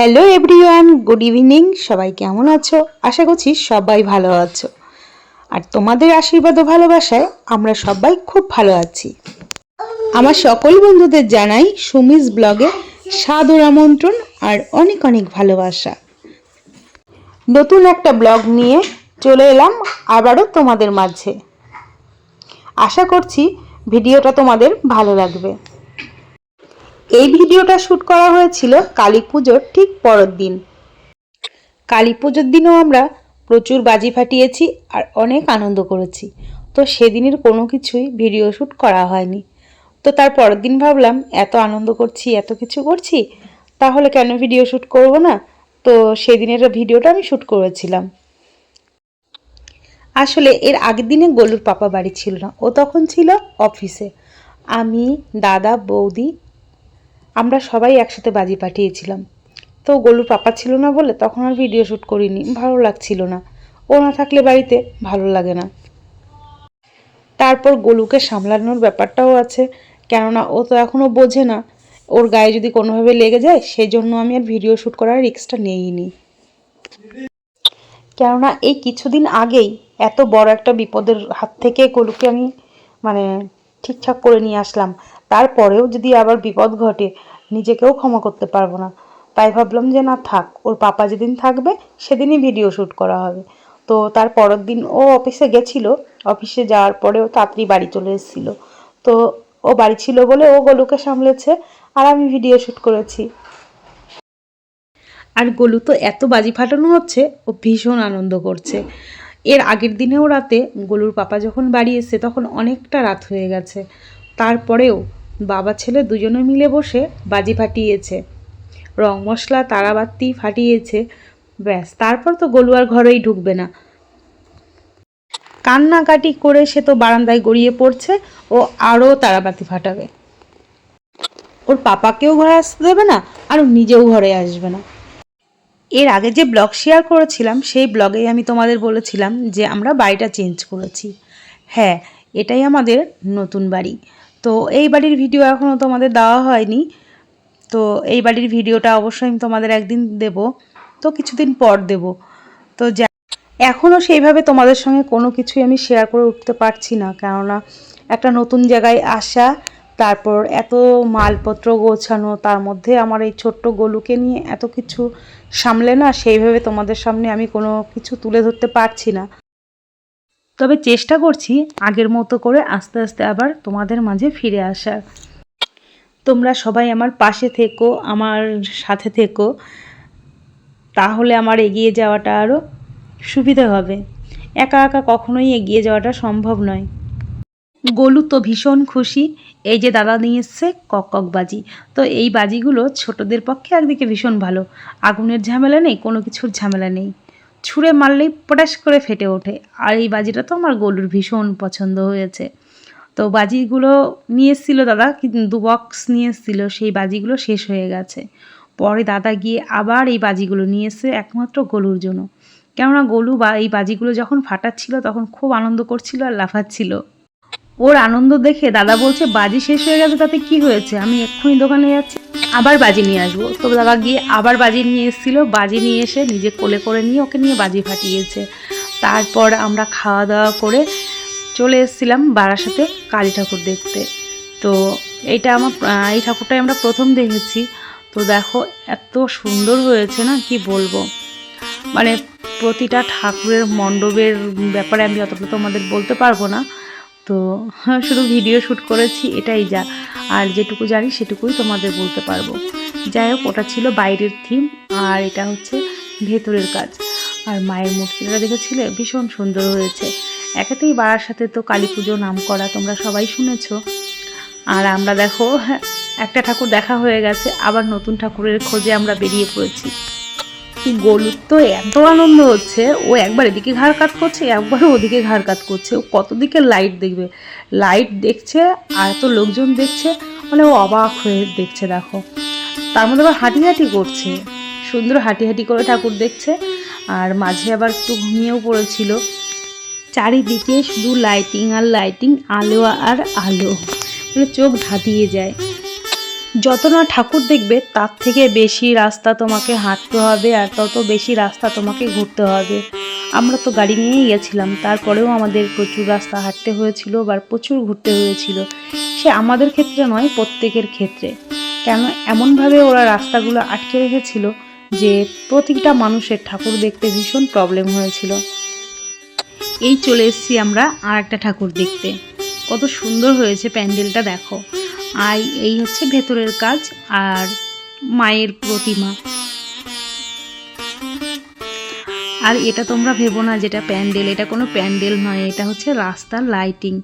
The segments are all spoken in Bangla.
হ্যালো এভরিওয়ান গুড ইভিনিং সবাই কেমন আছো? আশা করছি সবাই ভালো আছো। আর তোমাদের আশীর্বাদ ও ভালোবাসায় আমরা সবাই খুব ভালো আছি। আমার সকল বন্ধুদের জানাই সুমিস ব্লগে সাদর আমন্ত্রণ আর অনেক অনেক ভালোবাসা। নতুন একটা ব্লগ নিয়ে চলে এলাম আবারও তোমাদের মাঝে। আশা করছি ভিডিওটা তোমাদের ভালো লাগবে। এই ভিডিওটা শ্যুট করা হয়েছিল কালী পুজোর ঠিক পরের দিন। কালী পুজোর দিনও আমরা প্রচুর বাজি ফাটিয়েছি আর অনেক আনন্দ করেছি। তো সেদিনের কোনো কিছুই ভিডিও শ্যুট করা হয়নি। তো তার পরের দিন ভাবলাম, এত আনন্দ করছি, এত কিছু করছি, তাহলে কেন ভিডিও শ্যুট করব না? তো সেদিনের ভিডিওটা আমি শ্যুট করেছিলাম। আসলে এর আগের দিনে গোলুর পাপা বাড়ি ছিল না। ও তখন ছিল অফিসে। আমি, দাদা, বৌদি আমরা সবাই একসাথে বাজি পাঠিয়েছিলাম। তো গোলুর পাপা ছিল না বলে তখন আর ভিডিও শ্যুট করিনি, ভালো লাগছিল না। ও না থাকলে বাড়িতে ভালো লাগে না। তারপর গোলুকে সামলানোর ব্যাপারটাও আছে, কেননা ও তো এখনও বোঝে না। ওর গায়ে যদি কোনোভাবে লেগে যায় সেই জন্য আমি আর ভিডিও শ্যুট করার রিস্কটা নেইনি। কেননা এই কিছুদিন আগেই এত বড় একটা বিপদের হাত থেকে গোলুকে আমি মানে ঠিকঠাক করে নিয়ে আসলাম। তারপরেও যদি আবার বিপদ ঘটে, নিজেকেও ক্ষমা করতে পারব না। তাই ভাবলাম যে, না থাক, ওর পাপা যেদিন থাকবে, সেদিনই ভিডিও শ্যুট করা হবে। তো তার পরের দিন ও অফিসে গেছিল। অফিসে যাওয়ার পরেও তাড়াতাড়ি বাড়ি চলে এসেছিল। তো ও বাড়ি ছিল বলে ও গোলুকে সামলেছে আর আমি ভিডিও শ্যুট করেছি। আর গোলু তো এত বাজি ফাটানো হচ্ছে, ও ভীষণ আনন্দ করছে। এর আগের দিনেও রাতে গোলুর পাপা যখন বাড়ি এসে তখন অনেকটা রাত হয়ে গেছে। তারপরেও বাবা ছেলে দুজনে মিলে বসে বাজি ফাটিয়েছে। রং মশলা, তারাবাতি ফাটিয়েছে। ব্যাস, তারপর তো গোলু আর ঘরেই ঢুকবে না। কান্নাকাটি করে সে তো বারান্দায় গড়িয়ে পড়ছে ও আরও তারাবাতি ফাটাবে। ওর পাপাকেও ঘরে আসতে দেবে না আর নিজেও ঘরে আসবে না। এর আগে যে ব্লগ শেয়ার করেছিলাম, সেই ব্লগেই আমি তোমাদের বলেছিলাম যে আমরা বাড়িটা চেঞ্জ করেছি। হ্যাঁ এটাই আমাদের নতুন বাড়ি। তো এই বাড়ির ভিডিও এখনও তোমাদের দেওয়া হয়নি। তো এই বাড়ির ভিডিওটা অবশ্যই আমি তোমাদের একদিন দেব। তো কিছুদিন পর দেব। তো যা এখনও সেইভাবে তোমাদের সঙ্গে কোনো কিছুই আমি শেয়ার করে উঠতে পারছি না। কেননা একটা নতুন জায়গায় আসা তারপর এত মালপত্র গোছানো, তার মধ্যে আমার এই ছোট্ট গলুকে নিয়ে এত কিছু সামলে না, সেইভাবে তোমাদের সামনে আমি কোনো কিছু তুলে ধরতে পারছি না। তবে চেষ্টা করছি আগের মতো করে আস্তে আস্তে আবার তোমাদের মাঝে ফিরে আসার। তোমরা সবাই আমার পাশে থেকো, আমার সাথে থেকো। তাহলে আমার এগিয়ে যাওয়াটা আরও সুবিধা হবে। একা একা কখনোই এগিয়ে যাওয়াটা সম্ভব নয়। গোলু তো ভীষণ খুশি। এই যে দাদা নিয়ে এসছে কক বাজি। তো এই বাজিগুলো ছোটদের পক্ষে একদিকে ভীষণ ভালো। আগুনের ঝামেলা নেই, কোনো কিছুর ঝামেলা নেই। ছুঁড়ে মারলেই পটাশ করে ফেটে ওঠে। আর এই বাজিটা তো আমার গোলুর ভীষণ পছন্দ হয়েছে। তো বাজিগুলো নিয়ে এসেছিল দাদা দু বক্স নিয়ে এসেছিল, সেই বাজিগুলো শেষ হয়ে গেছে। পরে দাদা গিয়ে আবার এই বাজিগুলো নিয়ে এসে একমাত্র গোলুর জন্য। কেননা গোলু বা এই বাজিগুলো যখন ফাটাচ্ছিল, তখন খুব আনন্দ করছিল আর লাফাচ্ছিল। ওর আনন্দ দেখে দাদা বলছে, বাজি শেষ হয়ে গেছে, তাতে কি হয়েছে? আমি এক্ষুনি দোকানে যাচ্ছি। আবার বাজি নিয়ে আসব। তো দাদা গিয়ে আবার বাজি নিয়ে এসেছিল। বাজি নিয়ে এসে নিজে কোলে করে নিয়ে ওকে নিয়ে বাজি ফাটিয়েছে। তারপর আমরা খাওয়া দাওয়া করে চলে এসেছিলাম বারাসাতে কালী ঠাকুর দেখতে। তো এইটা আমার এই ঠাকুরটাই আমরা প্রথম দেখেছি। তো দেখো, এত সুন্দর হয়েছে না, কি বলব? মানে প্রতিটা ঠাকুরের মণ্ডপের ব্যাপারে আমি অতটা তোমাদের বলতে পারব না। তো হ্যাঁ, শুধু ভিডিও শ্যুট করেছি এটাই যা। আর যেটুকু জানি সেটুকুই তোমাদের বলতে পারব। যাই হোক ওটা ছিল বাইরের থিম আর এটা হচ্ছে ভেতরের কাজ। আর মায়ের মূর্তিটা দেখেছিলে? ভীষণ সুন্দর হয়েছে। একেতেই বাড়ার সাথে তো কালী পুজো নাম করা তোমরা সবাই শুনেছো। আর আমরা দেখো একটা ঠাকুর দেখা হয়ে গেছে আবার নতুন ঠাকুরের খোঁজে আমরা বেরিয়ে পড়েছি। গলুর তো এত আনন্দ হচ্ছে। ও একবার এদিকে ঘাড় কাত করছে, একবার ওদিকে ঘাড় কাত করছে। ও কত দিকে লাইট দেখবে? লাইট দেখছে আর এত লোকজন দেখছে মানে ও অবাক হয়ে দেখছে, দেখো। তার মধ্যে আবার হাঁটি হাঁটি করছে। সুন্দর হাঁটি হাঁটি করে ঠাকুর দেখছে। আর মাঝে আবার একটু ঘুমিয়েও পড়েছিল। চারিদিকে শুধু লাইটিং আর লাইটিং আলো আর আলো। মানে চোখ ধাঁধিয়ে যায়। যত না ঠাকুর দেখবে, তার থেকে বেশি রাস্তা তোমাকে হাঁটতে হবে আর তত বেশি রাস্তা তোমাকে ঘুরতে হবে। আমরা তো গাড়ি নিয়েই গেছিলাম, তারপরেও আমাদের প্রচুর রাস্তা হাঁটতে হয়েছিল বা প্রচুর ঘুরতে হয়েছিল। সে আমাদের ক্ষেত্রে নয়, প্রত্যেকের ক্ষেত্রে। কেন? এমনভাবে ওরা রাস্তাগুলো আটকে রেখেছিল যে প্রতিটা মানুষের ঠাকুর দেখতে ভীষণ প্রবলেম হয়েছিল। এই চলে এসেছি আমরা আর একটা ঠাকুর দেখতে। কত সুন্দর হয়েছে প্যান্ডেলটা, দেখো। আর এই হচ্ছে ভেতরের কাজ আর মায়ের প্রতিমা। আর এটা তোমরা ভেবো না, যেটা প্যান্ডেল, এটা কোনো প্যান্ডেল নয়, এটা হচ্ছে রাস্তার লাইটিং।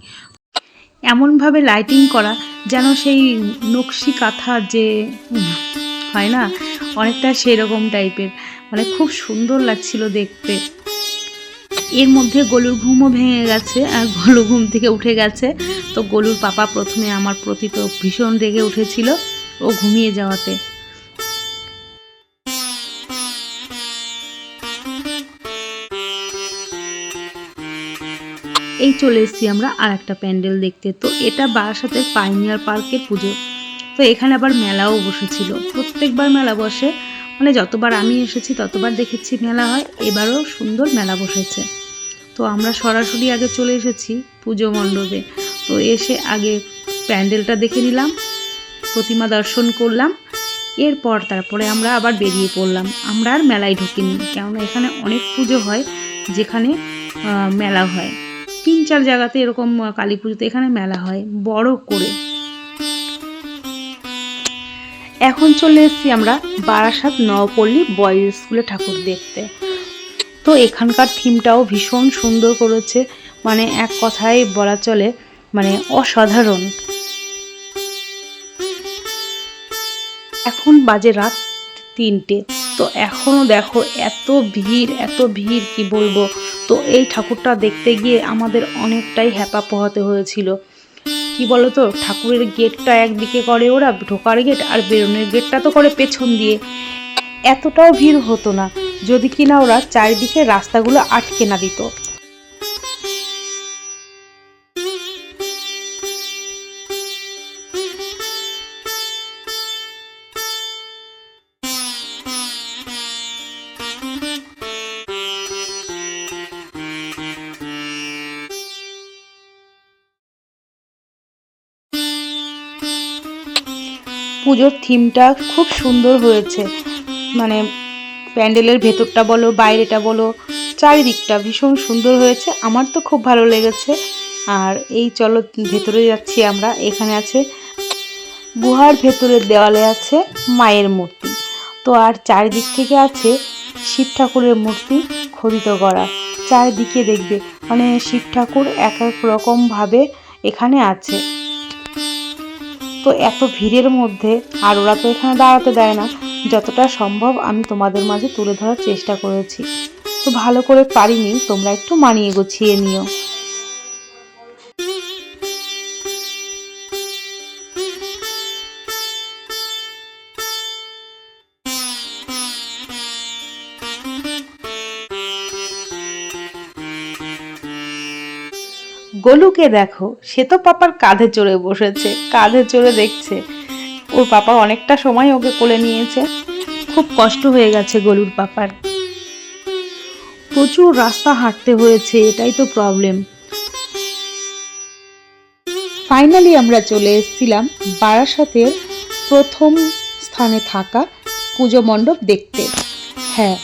এমনভাবে লাইটিং করা যেন সেই নকশি কাঁথা যে হয় না, অনেকটা সেরকম টাইপের। মানে খুব সুন্দর লাগছিল দেখতে। এর মধ্যে গলুর ঘুমও ভেঙে গেছে, আর গলু ঘুম থেকে উঠে গেছে। তো গলুর পাপা প্রথমে আমার প্রতি তো ভীষণ রেগে উঠেছিল ও ঘুমিয়ে যাওয়াতে। এই চলে এসেছি আমরা আর একটা প্যান্ডেল দেখতে। তো এটা বারাসাতের পাইনিয়ার পার্কের পুজো। তো এখানে আবার মেলাও বসেছিল। প্রত্যেকবার মেলা বসে। মানে যতবার আমি এসেছি, ততবার দেখেছি মেলা হয়। এবারও সুন্দর মেলা বসেছে। তো আমরা সরাসরি আগে চলে এসেছি পুজো মণ্ডপে। তো এসে আগে প্যান্ডেলটা দেখে নিলাম, প্রতিমা দর্শন করলাম, এরপর তারপরে আমরা আবার বেরিয়ে পড়লাম। আমরা আর মেলায় ঢুকিনি, কেননা এখানে অনেক পুজো হয়, যেখানে মেলা হয়। তিন চার জায়গাতে এরকম কালী পুজোতে এখানে মেলা হয়, বড় করে। এখন চলে এসেছি আমরা বারাসাত নবপল্লী বয়েজ স্কুলে ঠাকুর দেখতে। তো এখানকার থিমটাও ভীষণ সুন্দর করেছে মানে এক কথায় বলা চলে মানে অসাধারণ। এখন বাজে রাত তিনটে। তো এখনও দেখো এত ভিড় এত ভিড়, কি বলব? তো এই ঠাকুরটা দেখতে গিয়ে আমাদের অনেকটাই হ্যাপা পোহাতে হয়েছিল। কি বলো তো ঠাকুরের গেটটা একদিকে করে ওরা, ঢোকার গেট আর বেরোনোর গেটটা তো করে পেছন দিয়ে। এতটাও ভিড় হতো না, যদি কিনা ওরা চারিদিকে রাস্তাগুলো আটকে না দিত। পুজোর থিমটা খুব সুন্দর হয়েছে। মানে প্যান্ডেলের ভেতরটা বলো, বাইরেটা বলো, চারিদিকটা ভীষণ সুন্দর হয়েছে। আমার তো খুব ভালো লেগেছে। আর এই চলো, ভেতরে যাচ্ছি আমরা। এখানে আছে গুহার ভেতরের দেওয়ালে আছে মায়ের মূর্তি। তো আর চারিদিক থেকে আছে শিব ঠাকুরের মূর্তি খোদিত করা। চারিদিকে দেখবে মানে শিব ঠাকুর এক এক রকমভাবে এখানে আছে। তো এত ভিড়ের মধ্যে আর ওরা তো এখানে দাঁড়াতে দেয় না, যতটা সম্ভব আমি তোমাদের মাঝে তুলে ধরার চেষ্টা করেছি। তো ভালো করে পারিনি, তোমরা একটু মানিয়ে গুছিয়ে নিও। গোলুকে দেখো, সে তো পাপার কাঁধে চড়ে বসেছে, কাঁধে চড়ে দেখছে। ওর পাপা অনেকটা সময় ওকে কোলে নিয়েছে। খুব কষ্ট হয়ে গেছে গলুর পাপার। প্রচুর রাস্তা হাঁটতে হয়েছে, এটাই তো প্রবলেম ফাইনালি আমরা চলে এসেছিলাম বারাসাতের প্রথম স্থানে থাকা পুজো মণ্ডপ দেখতে। হ্যাঁ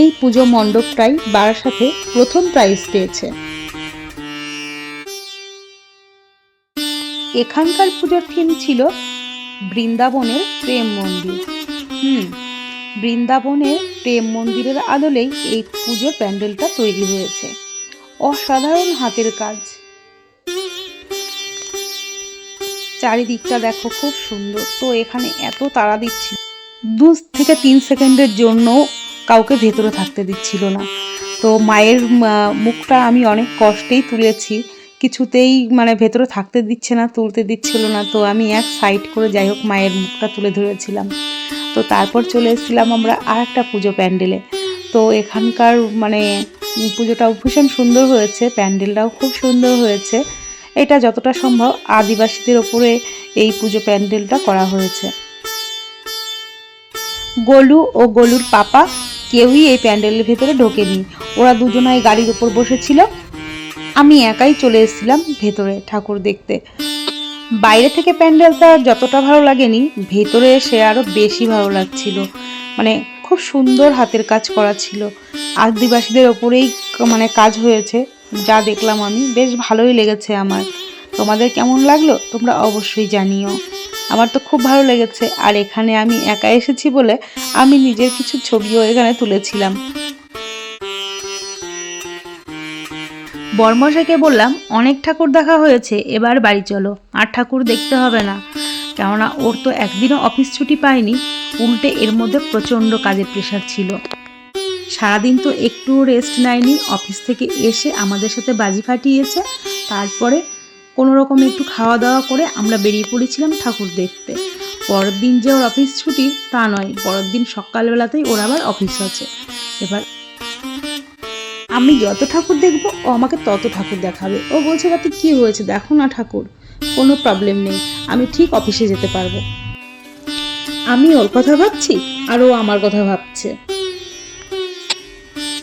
এই পুজো মণ্ডপটাই বারাসাতে প্রথম প্রাইজ পেয়েছে এখানকার পুজোর থিম ছিল বৃন্দাবনের প্রেম মন্দির। হুম, বৃন্দাবনের প্রেম মন্দিরের আদলেই এই পুজোর প্যান্ডেলটা তৈরি হয়েছে। অসাধারণ হাতের কাজ। চারিদিকটা দেখো খুব সুন্দর। তো এখানে এত তাড়া দিচ্ছিল। দু থেকে তিন সেকেন্ডের জন্য কাউকে ভেতরে থাকতে দিচ্ছিল না। তো মায়ের মুখটা আমি অনেক কষ্টেই তুলেছি। কিছুতেই মানে ভেতরে থাকতে দিচ্ছে না, তুলতে দিচ্ছিল না। তো আমি এক সাইড করে যাই হোক মায়ের মুখটা তুলে ধরেছিলাম। তো তারপর চলে এসেছিলাম আমরা আর একটা পুজো প্যান্ডেলে। তো এখানকার মানে পুজোটাও ভীষণ সুন্দর হয়েছে, প্যান্ডেলটাও খুব সুন্দর হয়েছে। এটা যতটা সম্ভব আদিবাসীদের ওপরে এই পুজো প্যান্ডেলটা করা হয়েছে। গোলু ও গোলুর পাপা কেউই এই প্যান্ডেলের ভেতরে ঢোকেনি। ওরা দুজনাই গাড়ির উপর বসেছিল। আমি একাই চলে এসেছিলাম ভেতরে ঠাকুর দেখতে। বাইরে থেকে প্যান্ডেলটা যতটা ভালো লাগেনি, ভেতরে এসে আরও বেশি ভালো লাগছিল। মানে খুব সুন্দর হাতের কাজ করা ছিল। আদিবাসীদের ওপরেই মানে কাজ হয়েছে, যা দেখলাম আমি। বেশ ভালোই লেগেছে আমার। তোমাদের কেমন লাগল? তোমরা অবশ্যই জানিও। আমার তো খুব ভালো লেগেছে। আর এখানে আমি একা এসেছি বলে আমি নিজের কিছু ছবিও এখানে তুলেছিলাম। বর্মশাইকে বললাম, অনেক ঠাকুর দেখা হয়েছে, এবার বাড়ি চলো। আর ঠাকুর দেখতে হবে না। কেননা ওর তো একদিনও অফিস ছুটি পায়নি। উল্টে এর মধ্যে প্রচণ্ড কাজের প্রেশার ছিল। সারাদিন তো একটুও রেস্ট নেয়নি। অফিস থেকে এসে আমাদের সাথে বাজি ফাটিয়েছে। তারপরে কোনো রকম একটু খাওয়া দাওয়া করে আমরা বেরিয়ে পড়েছিলাম ঠাকুর দেখতে। পরের দিন যে ওর অফিস ছুটি, তা নয়। পরের দিন সকালবেলাতেই ওর আবার অফিস আছে। এবার আমি যত ঠাকুর দেখব, ও আমাকে তত ঠাকুর দেখাবে। ও বলছে, রাতে কি হয়েছে? দেখো না ঠাকুর। কোনো প্রবলেম নেই। আমি ঠিক অফিসে যেতে পারব। আমি ওর কথা ভাবছি, আর ও আমার কথা ভাবছে।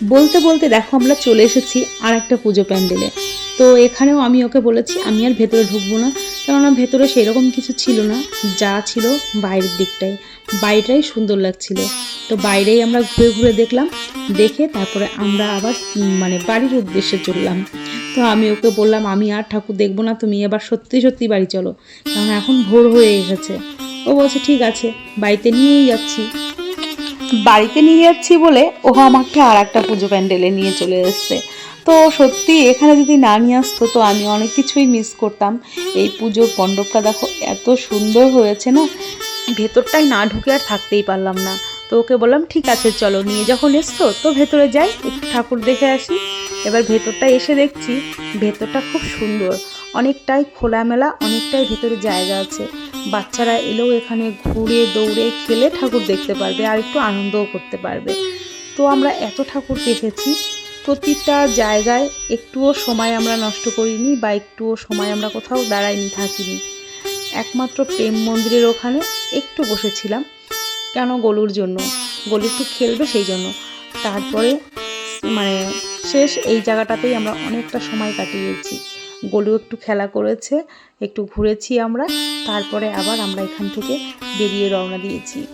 বলতে বলতে দেখো, আমরা চলে এসেছি আর একটা পুজো প্যান্ডেলে। তো এখানেও আমি ওকে বলেছি, আমি আর ভেতরে ঢুকবো না। কেননা ভেতরে সেরকম কিছু ছিল না, যা ছিল বাইরের দিকটাই বাইরেটাই সুন্দর লাগছিল। তো বাইরেই আমরা ঘুরে ঘুরে দেখলাম, দেখে তারপরে আমরা আবার মানে বাড়ির উদ্দেশ্যে চললাম। তো আমি ওকে বললাম, আমি আর ঠাকুর দেখব না, তুমি এবার সত্যি সত্যি বাড়ি চলো। কারণ এখন ভোর হয়ে এসেছে। ও বলছে, ঠিক আছে, বাড়িতে নিয়েই যাচ্ছি। বাড়িতে নিয়ে যাচ্ছি বলে ও আমাকে আর একটা পুজো প্যান্ডেলে নিয়ে চলে এসছে। তো সত্যি, এখানে যদি না নিয়ে আসতো তো আমি অনেক কিছুই মিস করতাম। এই পুজোর মণ্ডপটা দেখো, এত সুন্দর হয়েছে না? ভেতরটাই না ঢুকে আর থাকতেই পারলাম না। তো ওকে বললাম, ঠিক আছে, চলো, নিয়ে যখন এসছো, তো ভেতরে যাই, একটু ঠাকুর দেখে আসি। এবার ভেতরটা এসে দেখছি, ভেতরটা খুব সুন্দর। অনেকটাই খোলামেলা, অনেকটাই ভেতরে জায়গা আছে। বাচ্চারা এলেও এখানে ঘুরে, দৌড়ে, খেলে ঠাকুর দেখতে পারবে আর একটু আনন্দও করতে পারবে। তো আমরা এত ঠাকুর দেখেছি প্রতিটা জায়গায় একটুও সময় আমরা নষ্ট করিনি বা একটুও সময় আমরা কোথাও দাঁড়াইনি, থাকিনি। একমাত্র প্রেম মন্দিরের ওখানে একটু বসেছিলাম। কেন গলুর জন্য? গলু একটু খেলবে সেই জন্য। তারপরে মানে শেষ এই জায়গাটাতেই আমরা অনেকটা সময় কাটিয়েছি। গলু একটু খেলা করেছে, একটু ঘুরেছি আমরা, তারপরে আবার আমরা এখান থেকে বেরিয়ে রওনা দিয়েছি।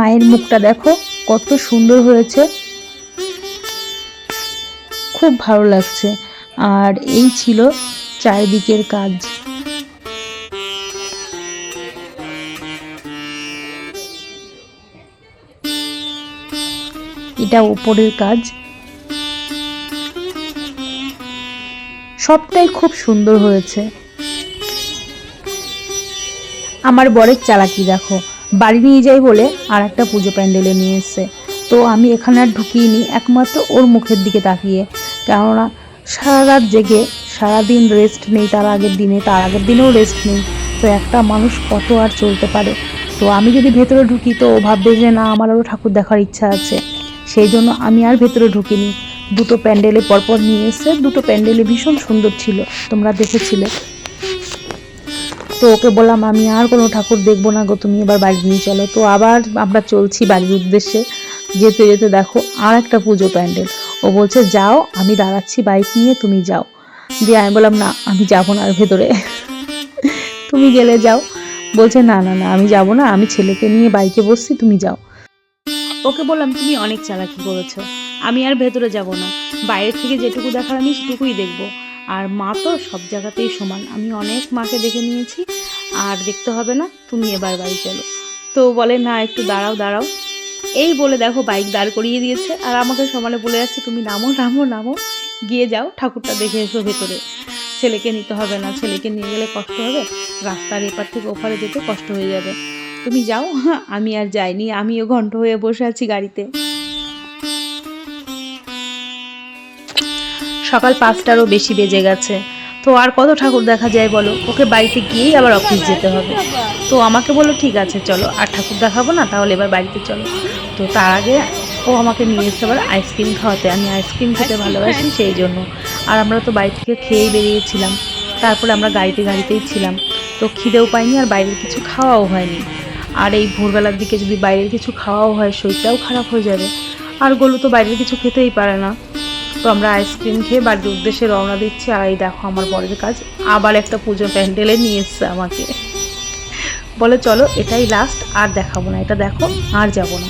মায়ের মুখটা দেখো, কত সুন্দর হয়েছে। খুব ভালো লাগছে। আর এই ছিল চারিদিকের কাজ। এটা ওপরের কাজ। সবটাই খুব সুন্দর হয়েছে। আমার বরের চালাকি দেখো। বাড়ি নিয়ে যাই বলে আর একটা পুজো প্যান্ডেলে নিয়ে এসছে। তো আমি এখানে আর ঢুকিয়ে নিই একমাত্র ওর মুখের দিকে তাকিয়ে। কেননা সারা রাত জেগে সারাদিন রেস্ট নেই, তার আগের দিনে, তার আগের দিনেও রেস্ট নেই। তো একটা মানুষ কত আর চলতে পারে? তো আমি যদি ভেতরে ঢুকি তো ও ভাববে যে না, আমার আরও ঠাকুর দেখার ইচ্ছা আছে। সেই জন্য আমি আর ভেতরে ঢুকিনি। দুটো প্যান্ডেলে পরপর নিয়ে এসে দুটো প্যান্ডেলে ভীষণ সুন্দর ছিল, তোমরা দেখেছিলে। তো ওকে বললাম, আমি আর কোনো ঠাকুর দেখব না গো, তুমি এবার বাড়ি নিয়ে চলো। তো আবার আমরা চলছি বাড়ির উদ্দেশ্যে। যেতে যেতে দেখো আর একটা পুজো প্যান্ডেল। ও বলছে, যাও, আমি দাঁড়াচ্ছি বাইক নিয়ে, তুমি যাও। দিয়ে আমি বললাম, না, আমি যাব না আর ভেতরে। তুমি গেলে যাও। বলছে, না না না, আমি যাব না, আমি ছেলেকে নিয়ে বাইকে বসছি, তুমি যাও। ওকে বললাম, তুমি অনেক চালাকি করেছ, আমি আর ভেতরে যাব না। বাইরে থেকে যেটুকু দেখার আমি সেটুকুই দেখব। আর মা তো সব জায়গাতেই সমান। আমি অনেক মাকে দেখে নিয়েছি, আর দেখতে হবে না, তুমি এবার বাড়ি চলো। তো বলে, না, একটু দাঁড়াও দাঁড়াও। এই বলে দেখো, বাইক দাঁড় করিয়ে দিয়েছে, আর আমাকে সমানে বলে যাচ্ছে, তুমি নামো নামো নামো, গিয়ে যাও, ঠাকুরটা দেখে এসো ভেতরে। ছেলেকে নিতে হবে না, ছেলেকে নিয়ে গেলে কষ্ট হবে, রাস্তার এপার থেকে ওপারে যেতে কষ্ট হয়ে যাবে। তুমি যাও, আমি আর যাইনি, আমিও ঘন্ট হয়ে বসে আছি গাড়িতে। সকাল পাঁচটারও বেশি বেজে গেছে। তো আর কত ঠাকুর দেখা যায় বলো? ওকে বাড়িতে গিয়েই আবার অফিস যেতে হবে। তো আমাকে বলো, ঠিক আছে, চলো। আর ঠাকুর দেখাবো না, তাহলে এবার বাড়িতে চলো। তো তার আগে ও আমাকে নিয়ে এসে আবার আইসক্রিম খাওয়াতে। আমি আইসক্রিম খেতে ভালোবাসি সেই জন্য। আর আমরা তো বাড়ি থেকে খেয়েই বেরিয়েছিলাম। তারপরে আমরা গাড়িতে গাড়িতেই ছিলাম। তো খিদেও পাইনি আর বাইরের কিছু খাওয়াও হয়নি। আর এই ভোরবেলার দিকে যদি বাইরের কিছু খাওয়াও হয়, শরীরটাও খারাপ হয়ে যাবে। আর গলু তো বাইরের কিছু খেতেই পারে না। তো আমরা আইসক্রিম খেয়ে বাড়ির উদ্দেশ্যে রওনা দিচ্ছি। আর এই দেখো আমার বরের কাজ। আবার একটা পুজো প্যান্ডেলে নিয়ে এসছে আমাকে। বলে, চলো, এটাই লাস্ট আর দেখাবো না। এটা দেখো, আর যাব না।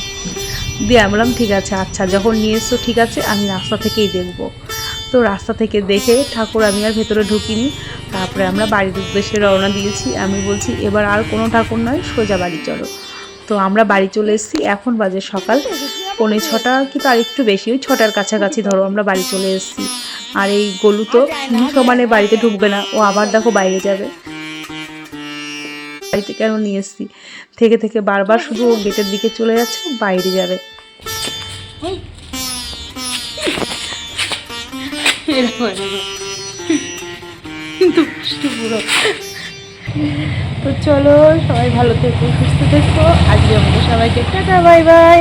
দিয়ে বললাম, ঠিক আছে আচ্ছা যখন নিয়ে এসছো, ঠিক আছে, আমি রাস্তা থেকেই দেখব। তো রাস্তা থেকে দেখে ঠাকুর আমি আর ভেতরে ঢুকিনি। তারপরে আমরা বাড়ির উদ্দেশ্যে রওনা দিয়েছি। আমি বলছি, এবার আর কোনো ঠাকুর নয়, সোজা বাড়ি চলো। তো আমরা বাড়ি চলে এসেছি। এখন বাজে সকাল পৌনে ছটা কি তার একটু বেশি, ওই ছটার কাছাকাছি ধরো আমরা বাড়ি চলে এসেছি। আর এই গলু তো সমানে বাড়িতে ঢুকবে না, ও আবার দেখো বাইরে যাবে। বাড়িতে কেন নিয়ে এসেছি? থেকে থেকে বারবার শুধু ও গেটের দিকে চলে যাচ্ছে বাইরে যাবে। তো চলো, সবাই ভালো থেকো, সুস্থ থেকো। আজকে আমাদের সবাইকে টাটা, বাই বাই।